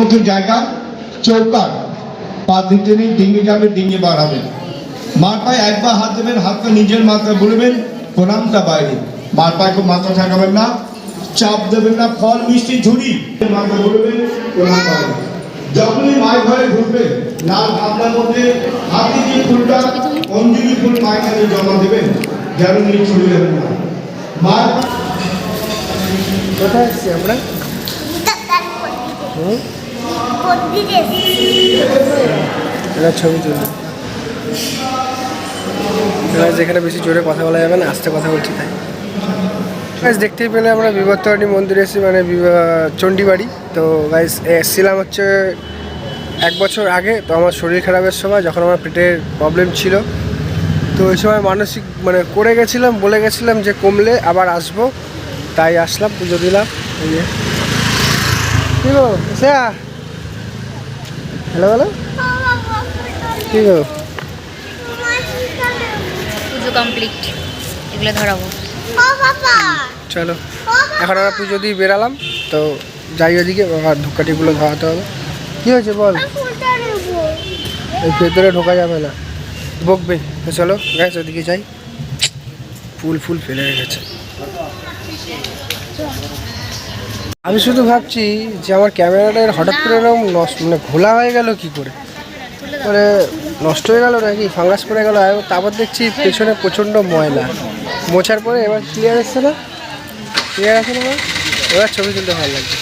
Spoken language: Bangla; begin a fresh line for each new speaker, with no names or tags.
মতো জায়গা চৌকার পা দিতে নেই ডিঙে যাবে ডিঙে বাড়াবেন মার পায়ে একবার হাত দেবেন হাতটা নিজের মাথায় বলবেন প্রণামটা বাইরে। মার পায়ে খুব মাথা ঠেকাবেন না চাপ দেবেন না ফল মিষ্টি ঝুড়ি। মাথায় বলবেন প্রণাম বাইরে। যখনই মায়ের ঘরে ঢুকবেন লাল ভাবনার মধ্যে হাতে যে ফুলটা অঞ্জলি ফুল মায়ের কাছে জমা দেবেন যেন নিয়ে ছুড়ে দেবেন না। মায়ের
কোথায় এসছি আমরা? হুম। এটা ছবি তুলি যেখানে বেশি জোরে কথা বলা যাবে না, আস্তে কথা বলছি তাই। গাইজ দেখতেই পেলে আমরা বিবর্তনী মন্দিরে এসেছি মানে চণ্ডীবাড়ি। তো গাইজ এসেছিলাম হচ্ছে এক বছর আগে, তো আমার শরীর খারাপের সময়, যখন আমার পেটের প্রবলেম ছিল। তো ওই সময় মানসিক মানে করে গেছিলাম, বলে গেছিলাম যে কমলে আবার আসব। তাই আসলাম, পুজো দিলাম। Hello hello? কি গো?
পুজো কমপ্লিট এগুলো ধরাবো।
চলো। এখন আমরা পুজো দিয়ে বেরালাম তো যাই ওদিকে আর ধূপকাঠিগুলো ধরাতে হবে। কি হয়েছে বল? ভেতরে ঢোকা যাবে না। বকবে। চলো গ্যাস ওদিকে যাই। ফুল ফুল ফেলে রেখেছে। আমি শুধু ভাবছি যে আমার ক্যামেরাটা হঠাৎ করে এরকম নষ্ট মানে ঘোলা হয়ে গেল কি করে? মানে নষ্ট হয়ে গেল নাকি? ফাঙ্গাস পড়ে গেল? তারপর দেখছি পেছনে প্রচণ্ড ময়লা। মোছার পরে এবার ক্লিয়ার এসছে না? ক্লিয়ার আসে না এবার? এবার ছবি তুলতে ভালো লাগছে।